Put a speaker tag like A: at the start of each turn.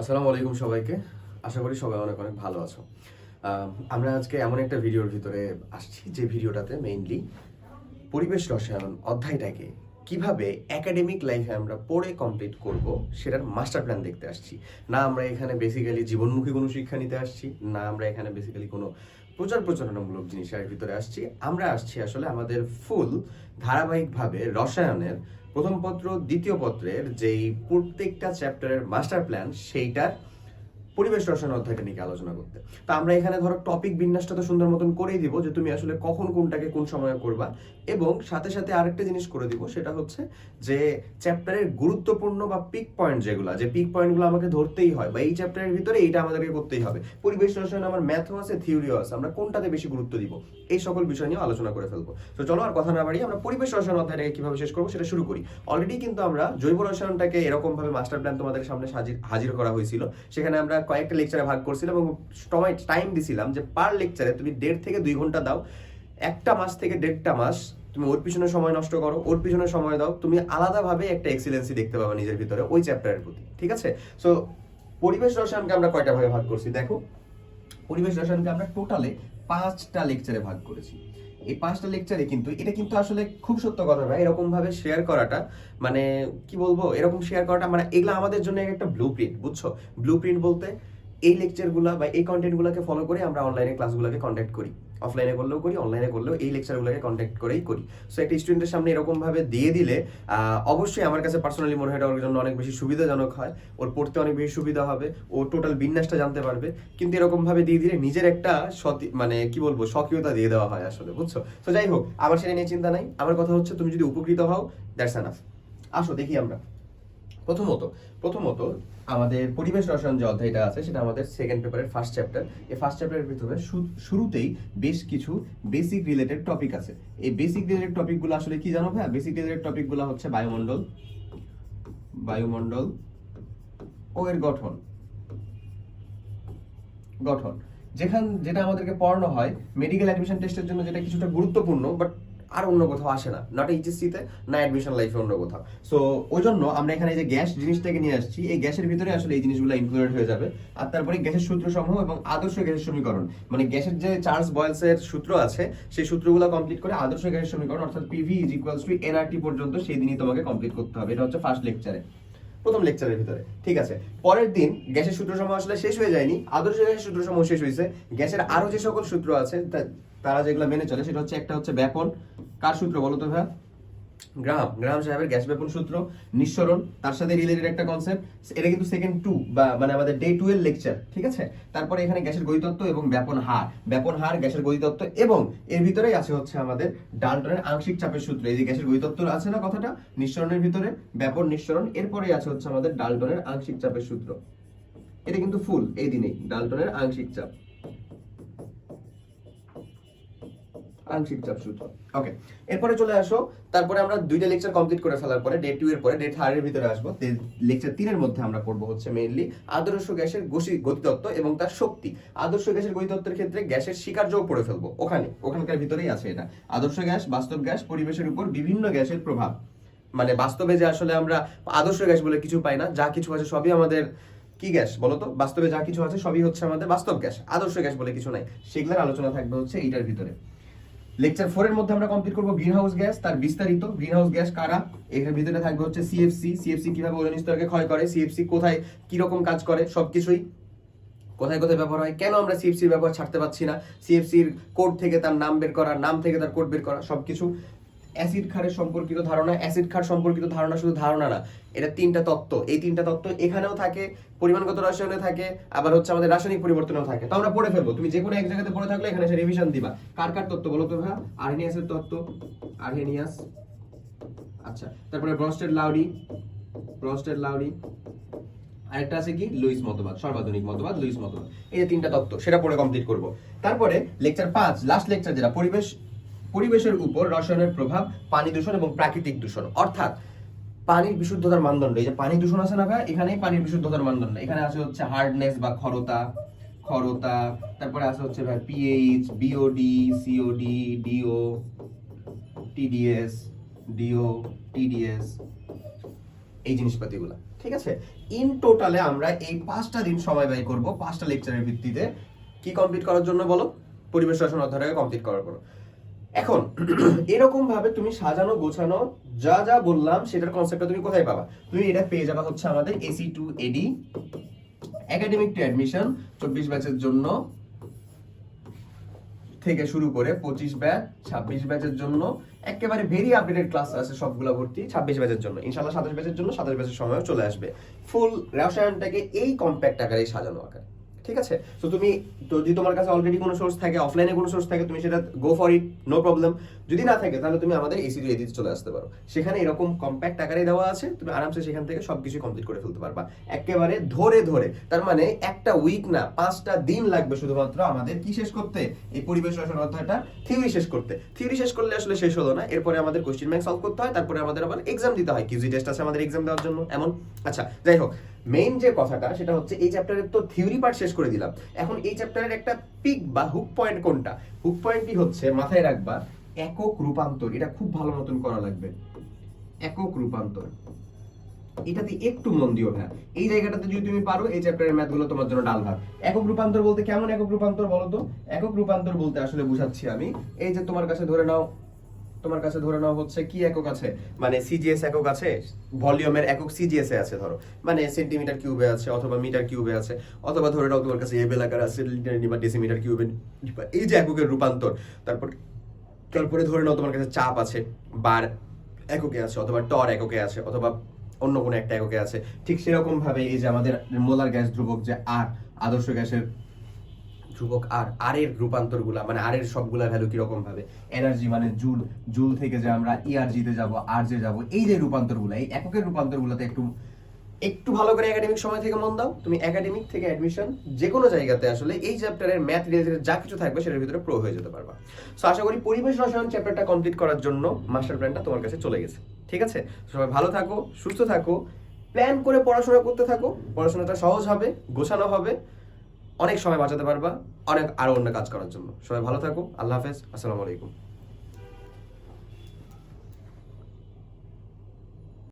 A: আসসালামু আলাইকুম সবাইকে। আশা করি সবাই অনেক অনেক ভালো আছো। আমরা আজকে এমন একটা ভিডিওর ভিতরে আসছি, যে ভিডিওটাতে মেইনলি পরিবেশ রসায়ন অধ্যায়টাকে কীভাবে একাডেমিক লাইফে আমরা পড়ে কমপ্লিট করব, সেটার মাস্টার প্ল্যান দেখতে আসছি। না আমরা এখানে বেসিক্যালি জীবনমুখী কোনো শিক্ষা নিতে আসছি, না আমরা এখানে বেসিক্যালি কোনো প্রচার প্রচারণামূলক জিনিসের ভিতরে আসছি। আমরা আসছি আসলে আমাদের ফুল ধারাবাহিকভাবে রসায়নের প্রথম পত্র, দ্বিতীয় পত্রের যেই প্রত্যেকটা চ্যাপ্টারের মাস্টার প্ল্যান সেইটার পরিবেশ রসায়ন অধ্যায়টা নিয়ে আলোচনা করতে। তো আমরা এখানে ধরো টপিক বিন্যাসটা তো সুন্দর মতন করেই দিব যে তুমি আসলে কখন কোনটাকে কোন সময়ে করবা এবং সাথে সাথে আরেকটা জিনিস করে দিব, সেটা হচ্ছে যে চ্যাপ্টারের গুরুত্বপূর্ণ বা পিক পয়েন্ট যেগুলো, যে পিক পয়েন্টগুলো আমাকে ধরতেই হয় বা এই চ্যাপ্টারের ভিতরে এইটা আমাদেরকে করতেই হবে। পরিবেশ রসায়ন আমার ম্যাথও আছে থিওরিও আছে, আমরা কোনটাতে বেশি গুরুত্ব দিব, এই সকল বিষয় নিয়ে আলোচনা করে ফেলব। তো চলো আর কথা না বাড়িয়ে আমরা পরিবেশ রসায়ন অধ্যায়টাকে কীভাবে শেষ করব সেটা শুরু করি। অলরেডি কিন্তু আমরা জৈব রসায়নটাকে এরকমভাবে মাস্টার প্ল্যান তোমাদের সামনে হাজির হাজির করা হয়েছিল। সেখানে আমরা কয়েকটা লেকচারে ভাগ করছিলাম এবং সময় টাইম দিছিলাম যে পার লেকচারে তুমি দেড় থেকে দুই ঘণ্টা দাও। একটা মাস থেকে দেড়টা মাস তুমি ওর পিছনে সময় নষ্ট করো, ওর পিছনে সময় দাও। তুমি আলাদাভাবে একটা এক্সিলেন্সি দেখতে পাবে নিজের ভিতরে ওই চ্যাপ্টারের প্রতি, ঠিক আছে? সো পরিবেশ রসায়নকে আমরা কয়টা ভাগে ভাগ করছি? দেখো, পরিবেশ রসায়নকে আমরা টোটালে পাঁচটা লেকচারে ভাগ করেছি। এই পাঁচটা লেকচারে কিন্তু, এটা কিন্তু আসলে খুব সত্য কথা, ভাই। এরকম ভাবে শেয়ার করাটা মানে কি বলব? এরকম শেয়ার করাটা মানে এগুলো আমাদের জন্য একটা ব্লু প্রিন্ট বুঝছ? ব্লু প্রিন্ট বলতে এই লেকচারগুলো বা এই কন্টেন্টগুলোকে ফলো করে আমরা অনলাইনে ক্লাসগুলোকে কন্ট্যাক্ট করি। অফলাইনে করলেও করি অনলাইনে করলেও এই লেকচারগুলোকে কন্ট্যাক্ট করেই করি। সো একটা স্টুডেন্টের সামনে এরকম ভাবে দিয়ে দিলে অবশ্যই আমার কাছে পার্সোনালি মনে হয় এটা ওর জন্য অনেক বেশি সুবিধাজনক হয়। ওর পড়তে অনেক বেশি সুবিধা হবে, ও টোটাল বিন্যাসটা জানতে পারবে। কিন্তু এরকম ভাবে দিয়ে দিলে নিজের একটা সতি মানে কি বলব, স্বকীয়তা দিয়ে দেওয়া হয় আসলে, বুঝছ? তো যাই হোক, আমার সেটা নিয়ে চিন্তা নাই। আমার কথা হচ্ছে, তুমি যদি উপকৃত হও দ্যাটস এনাফ আসো, দেখি আমরা। প্রথমত প্রথমত আমাদের পরিবেশ রসায়ন যে অধ্যায়টা আছে, সেটা আমাদের সেকেন্ড পেপারের ফার্স্ট চ্যাপ্টার এই ফার্স্ট চ্যাপ্টারের ভিতরে শুরুতেই বেশ কিছু বেসিক রিলেটেড টপিক আছে। এই বেসিক রিলেটেড টপিকগুলো আসলে কি জানো ভাই বেসিক রিলেটেড টপিকগুলো হচ্ছে বায়ুমণ্ডল বায়ুমণ্ডল ও এর গঠন। গঠন। যেখান, যেটা আমাদেরকে পড়ানো হয় মেডিকেল অ্যাডমিশন টেস্টের জন্য যেটা কিছুটা গুরুত্বপূর্ণ বাট আর অন্য কোথাও আসে না। নট এইচএসসি তে, না অ্যাডমিশন লাইফে অন্য কোথাও। সো ওই জন্য আমরা এখানে যে গ্যাস জিনিসটাকে নিয়ে আসছি, এই গ্যাসের ভিতরে আসলে এই জিনিসগুলো ইনক্লুডেড হয়ে যাবে। আর তারপরে গ্যাসের সূত্র সমূহ এবং আদর্শ গ্যাসের সমীকরণ। মানে গ্যাসের যে চার্লস বয়েলস এর সূত্র আছে, সেই সূত্রগুলো কমপ্লিট করে আদর্শ গ্যাসের সমীকরণ, অর্থাৎ PV is equals to nRT পর্যন্ত সেই দিনই তোমাকে কমপ্লিট করতে হবে। এটা হচ্ছে ফার্স্ট লেকচারে প্রথম লেকচারের ভিতরে। ঠিক আছে? পরের দিন গ্যাসের সূত্র সমূহ আসলে শেষ হয়ে যায়নি। আদর্শ গ্যাসের সূত্র সমূহ শেষ হয়েছে। গ্যাসের আরও যে সকল সূত্র আছে তারা যেগুলো মেনে চলে সেটা হচ্ছে একটা হচ্ছে ব্যাপন। কার সূত্র বলো তো ভাই? গ্রাম গ্রাম সাহেবের গ্যাস ব্যাপন সূত্র, নিঃসরণ, তার সাথে রিলেটেড একটা কনসেপ্ট এটা কিন্তু সেকেন্ড টু বা মানে আমাদের ডে টু এর লেকচার ঠিক আছে? তারপরে এখানে গ্যাসের গতিতত্ত্ব এবং ব্যাপন হার। ব্যাপন হার, গ্যাসের গতিতত্ত্ব এবং এর ভিতরেই আছে হচ্ছে আমাদের ডাল্টনের আংশিক চাপের সূত্র। এই যে গ্যাসের গতিতত্ত্ব আছে না কথাটা? নিঃসরণের ভিতরে ব্যাপন নিঃসরণ, এরপরেই আছে হচ্ছে আমাদের ডাল্টনের আংশিক চাপের সূত্র। এটা কিন্তু ফুল এই দিনেই ডাল্টনের আংশিক চাপ। আংশিক চাপ সূত্র ওকে এরপরে চলে আসো। তারপরে আমরা দুইটা লেকচার কমপ্লিট করে ফেলার পরে ডে টু এর পরে ডে থার্ড এর ভিতরে আসব। লেকচার তিনের মধ্যে আমরা পড়ব হচ্ছে মেইনলি আদর্শ গ্যাসের গতি গতিতত্ত্ব এবং তার শক্তি। আদর্শ গ্যাসের গতিতত্ত্বের ক্ষেত্রে গ্যাসের স্বীকার্যও পড়ে ফেলব। ওখানে, ওখানকার ভিতরেই আছে এটা। আদর্শ গ্যাস, বাস্তব গ্যাস, পরিবেশের উপর বিভিন্ন গ্যাসের প্রভাব। মানে বাস্তবে যে আসলে আমরা আদর্শ গ্যাস বলে কিছু পাই না, যা কিছু আছে সবই আমাদের কি গ্যাস বলতো বাস্তবে যা কিছু আছে সবই হচ্ছে আমাদের বাস্তব গ্যাস। আদর্শ গ্যাস বলে কিছু নাই। সেগুলোর আলোচনা থাকবে হচ্ছে এইটার ভিতরে। লেকচার ফোর এর মধ্যে আমরা কমপ্লিট করব গ্রিন হাউস গ্যাস তার বিস্তারিত। গ্রিন হাউস গ্যাস কারা? এর ভিতরে থাকবে হচ্ছে সিএফসি সিএফসি কীভাবে ওজন স্তরকে ক্ষয় করে? সিএফসি কোথায়, কীরকম কাজ করে? সবকিছুই কোথায় কোথায় ব্যবহার হয়? কেন আমরা সিএফসির ব্যবহার ছাড়তে পারছি না? সিএফসির কোড থেকে তার নাম বের করা, নাম থেকে তার কোড বের করা, সবকিছু অ্যাসিড ক্ষারের সম্পর্কিত ধারণা, অ্যাসিড ক্ষার সম্পর্কিত ধারণা শুধু ধারণা না, এটা তিনটা তত্ত্ব। এই তিনটা তত্ত্ব এখানেও থাকে, পরিমাণগত রসায়নে থাকে, আবার হচ্ছে আমাদের রাসায়নিক পরিবর্তনেও থাকে। তো আমরা পড়ে ফেলব। তুমি যে কোনো এক জায়গাতে পড়ে থাকলে এখানে এসে রিভিশন দিবা। কার কার তত্ত্ব বলো তো ভাই? আর্হেনিয়াসের তত্ত্ব, আর্হেনিয়াস আচ্ছা তারপরে ব্রস্টেড লাউডি ব্রস্টেড লাউডি আরেকটা আছে কি? লুইস মতবাদ, সর্বাধুনিক মতবাদ, লুইস মতবাদ। এই যে তিনটা তত্ত্ব, সেটা পড়ে কমপ্লিট করব। তারপরে লেকচার পাঁচ লাস্ট লেকচার যেটা, পরিবেশ পরিবেশের উপর রসায়নের প্রভাব, পানি দূষণ এবং প্রাকৃতিক দূষণ। অর্থাৎ পানির বিশুদ্ধতার মানদণ্ড, এই যে পানি দূষণ আছে না ভাই? এখানেই পানির বিশুদ্ধতার মানদণ্ড। এখানে আছে হচ্ছে হার্ডনেস বা খরতা খরতা তারপরে আছে হচ্ছে ভাই pH BOD COD DO TDS DO TDS এই জিনিসপাতিগুলো। ঠিক আছে? ইন টোটালে আমরা এই পাঁচটা দিন সময় ব্যয় করব, পাঁচটা লেকচারের ভিত্তিতে। কি কমপ্লিট করার জন্য বলো? পরিবেশ রসায়ন অধ্যায়টাকে কমপ্লিট করার পর এখন এরকম ভাবে তুমি সাজানো, গোছানো, যা যা বললাম, সেটার কনসেপ্টটা তুমি কোথায় পাবা? তুমি এটা পেয়ে যাবা হচ্ছে আমাদের AC to AD academic to admission চব্বিশ ব্যাচের জন্য থেকে শুরু করে পঁচিশ ব্যাচ ছাব্বিশ ব্যাচের জন্য, একেবারে ভেরি আপডেটেড ক্লাস আছে সবগুলো ভর্তি, ছাব্বিশ ব্যাচের জন্য। ইনশাল্লাহ সাতাশ ব্যাচের জন্য সাতাশ ব্যাচের সময়ও চলে আসবে। ফুল রসায়নটাকে এই কম্প্যাক্ট আকারে সাজানো আকারে। ঠিক আছে? তো তুমি যদি তোমার কাছে অলরেডি কোনো সোর্স থাকে অফলাইনে কোনো সোর্স থাকে, তুমি সেটা go for it no problem যদি না থাকে, তাহলে তুমি আমাদের এসি এদিতে চলে আসতে পারো। সেখানে এরকম কম্প্যাক্ট আকারে দেওয়া আছে, তুমি আরামসে সেখান থেকে সবকিছু কমপ্লিট করে ফেলতে পারবা। একেবারে ধরে ধরে। তার মানে একটা উইক না, পাঁচটা দিন লাগবে শুধুমাত্র আমাদের কি শেষ করতে? এই পরিবেশ রসায়ন অধ্যায়টা থিওরি শেষ করতে। থিওরি শেষ করলে আসলে শেষ হলো না। এরপরে আমাদের কোশ্চেন ব্যাংক সলভ করতে হয়, তারপরে আমাদের আবার এক্সাম দিতে হয়। কিউজি টেস্ট আছে আমাদের এক্সাম দেওয়ার জন্য, এমন। আচ্ছা যাই হোক। মেইন যে কথাটা, সেটা হচ্ছে এই চ্যাপ্টারের তো থিওরি পার্ট শেষ করে দিলাম। এখন এই চ্যাপ্টারের একটা পিক বা হুক পয়েন্ট কোনটা? হুক পয়েন্টটি হচ্ছে, মাথায় রাখবা, একক রূপান্তর, এটা খুব ভালো মতন করা লাগবে। একক রূপান্তর। এটাতে একটু মন দিও ভাই এই জায়গাটাতে যদি তুমি পারো, এই চ্যাপ্টারের ম্যাথগুলো তোমার জন্য ডাল ভাত। একক রূপান্তর বলতে কেমন একক রূপান্তর বলো তো? একক রূপান্তর বলতে আসলে বুঝাচ্ছি আমি। এই যে তোমার কাছে ধরে নাও তোমার কাছে ধরে নাও হচ্ছে কি একক আছে? মানে সিজিএস একক আছে, ভলিউমের একক সিজিএস এ আছে, ধরো। মানে সেন্টিমিটার কিউবে আছে অথবা মিটার কিউবে আছে, অথবা ধরে নাও তোমার কাছে এবেল আকার আছে বা ডেসিমিটার কিউবে এই যে এককের রূপান্তর, তারপর, তারপরে ধরে নাও তোমার কাছে চাপ আছে, বার এককে আছে, অথবা টর এককে আছে, অথবা অন্য কোনো একটা এককে আছে। ঠিক সেরকম ভাবে এই যে আমাদের মোলার গ্যাস ধ্রুবক যে আর আদর্শ গ্যাসের ধ্রুবক আর আর এর রূপান্তরগুলা মানে আর এর সবগুলা ভ্যালু কীরকম ভাবে? এনার্জি মানে জুল জুল থেকে যে আমরা ইআরজি তে যাব আর যে যাব, এই যে রূপান্তরগুলা, এই এককের রূপান্তরগুলোতে একটু একটু ভালো করে একাডেমিক সময় থেকে মন দাও। তুমি একাডেমিক থেকে অ্যাডমিশন যে কোনো জায়গাতে আসলে এই চ্যাপ্টারের ম্যাথ রিলেটেড যা কিছু থাকবে সেটার ভিতরে প্রো হয়ে যেতে পারবা। সো আশা করি পরিবেশ রসায়ন চ্যাপ্টারটা কমপ্লিট করার জন্য মাস্টার প্ল্যানটা তোমার কাছে চলে গেছে। ঠিক আছে? সবাই ভালো থাকো, সুস্থ থাকো প্ল্যান করে পড়াশোনা করতে থাকো। পড়াশোনাটা সহজ হবে, গোছানো হবে। অনেক সময় বাঁচাতে পারবা, অনেক আরও অন্য কাজ করার জন্য। সবাই ভালো থাকো, আল্লাহ হাফেজ, আসসালামু আলাইকুম।